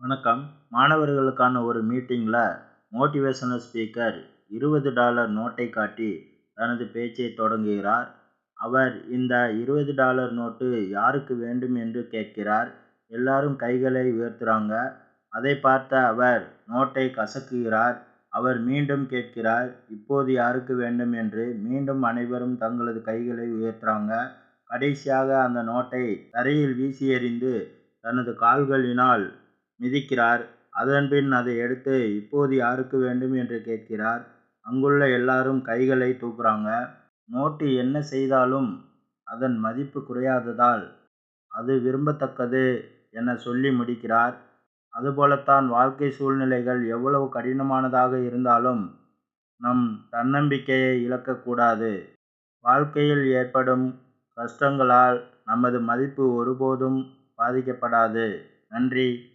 வணக்கம். மாணவர்களுக்கான ஒரு மீட்டிங்கில் மோட்டிவேஷனல் ஸ்பீக்கர் இருபது டாலர் நோட்டை காட்டி தனது பேச்சை தொடங்குகிறார். அவர் இந்த இருபது டாலர் நோட்டு யாருக்கு வேண்டும் என்று கேட்கிறார்? எல்லாரும் கைகளை உயர்த்துறாங்க. அதை பார்த்த அவர் நோட்டை கசக்குகிறார். அவர் மீண்டும் கேட்கிறார் இப்போது யாருக்கு வேண்டும்? என்று மீண்டும் அனைவரும் தங்களது கைகளை உயர்த்துறாங்க. கடைசியாக அந்த நோட்டை தரையில் வீசி எறிந்து தனது கால்களினால் மிதிக்கிறார். அதன்பின் அதை எடுத்து இப்போது யாருக்கு வேண்டும்? என்று கேட்கிறார். அங்குள்ள எல்லாரும் கைகளை தூக்குறாங்க. நோட்டு என்ன செய்தாலும் அதன் மதிப்பு குறையாததால் அது விரும்பத்தக்கது என சொல்லி முடிக்கிறார். அதுபோலத்தான் வாழ்க்கை சூழ்நிலைகள் எவ்வளவு கடினமானதாக இருந்தாலும் நம் தன்னம்பிக்கையை இழக்கக்கூடாது. வாழ்க்கையில் ஏற்படும் கஷ்டங்களால் நமது மதிப்பு ஒருபோதும் பாதிக்கப்படாது. நன்றி.